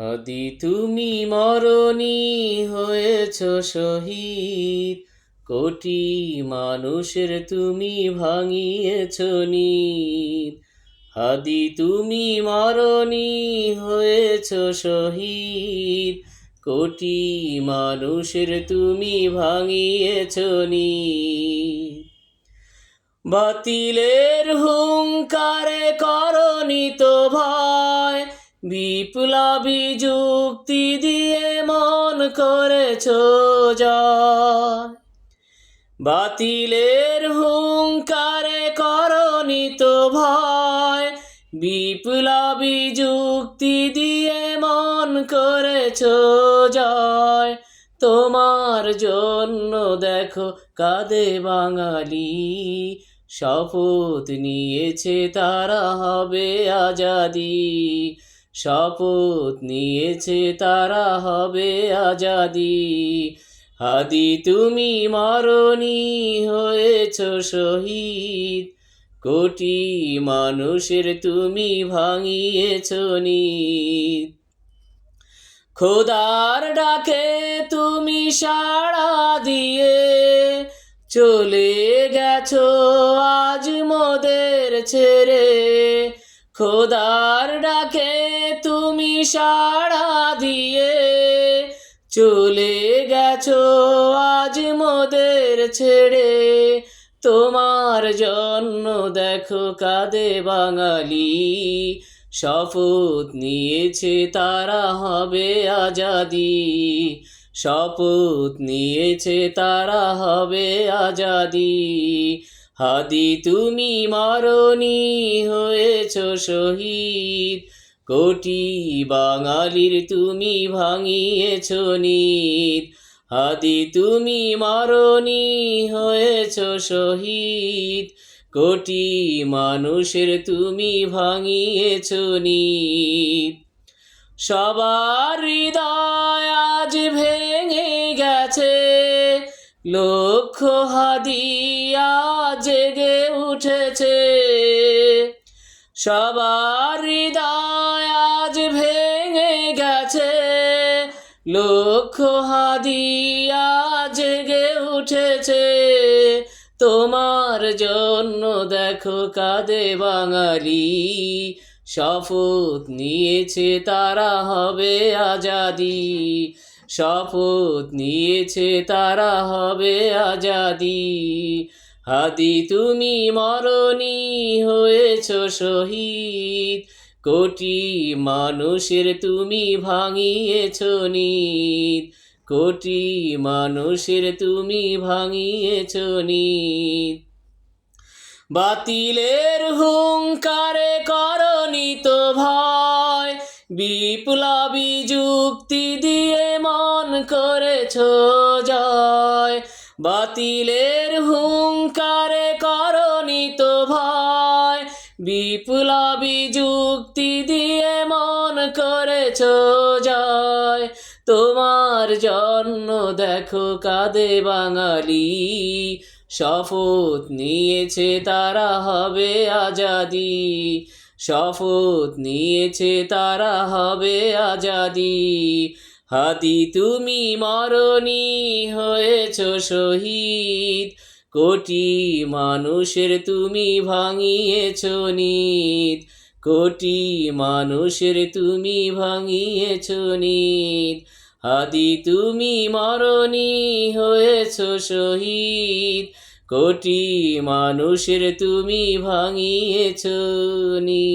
হাদি তুমি মরণি হয়েছ শহীদ। কোটি মানুষের তুমি ভাঙিয়েছ নীর। হাদি তুমি মরণি হয়েছ শহীদ। কোটি মানুষের তুমি ভাঙিয়েছ বাতিলের হুঙ্কারে করনি তো ভয় বিপ্লবী যুক্তি দিয়ে মন করেছ বাতিলের হুঙ্কারে করনি তো ভয়। বিপ্লবী যুক্তি দিয়ে মন করেছ জয়। তোমার জন্য দেখো কাঁদে বাঙালি। শপথ নিয়েছে তারা হবে আজাদি। শপথ নিয়েছে তারা হবে আজাদি। হাদি, তুমি মরণি হয়েছ শহীদ। কোটি মানুষের তুমি ভাঙিয়েছ নিত খোদার ডাকে তুমি সাড়া দিয়ে চলে গেছো আজ মোদের ছেড়ে। খোদার ডাকে সাড়া দিয়ে চলে গেছো আজ মোদের ছেড়ে। তোমার জন্য দেখো কাদে বাঙালি, শপথ নিয়েছে তারা হবে আজাদি। শপথ নিয়েছে তারা হবে আজাদি। হাদি তুমি মরণি হয়েছ শহীদ কোটি বাঙালির তুমি ভাঙিয়েছ নিত। হাদি তুমি মরণি হয়েছ শহীদ। কোটি মানুষের তুমি ভাঙিয়েছ নিত। সবার হৃদয় আজ ভেঙে গেছে। লক্ষ হাদিয়া জেগে উঠেছে। সবার লক্ষ হাদিয়া জেগে উঠেছে। তোমার জন্য দেখো কাদে বাঙালি। শপথ নিয়েছে তারা হবে আজাদি। শপথ নিয়েছে তারা হবে আজাদি। হাদি তুমি মরণী হয়েছ শহীদ। কোটি মানুষের তুমি ভাঙিয়েছ নিত। কোটি মানুষের তুমি ভাঙিয়েছ নিত। বাতিলের হুঙ্কারে করনি তো ভয়, বিপ্লবী যুক্তি দিয়ে মন করেছ জয়। বাতিলের হুঙ্কারে বিপ্লবী যুক্তি দিয়ে মন করেছ জয়। তোমার জন্য দেখো কাদে বাঙালি। শপথ নিয়েছে তারা হবে আজাদি। শপথ নিয়েছে তারা হবে আজাদি। হাতি তুমি মরণী হয়েছ শহীদ। কোটি মানুষের তুমি ভাঙিয়েছ নিত। কোটি মানুষের তুমি ভাঙিয়েছ নিত। হাদি তুমি মরণি হয়েছ শহীদ। কোটি মানুষের তুমি ভাঙিয়েছ নি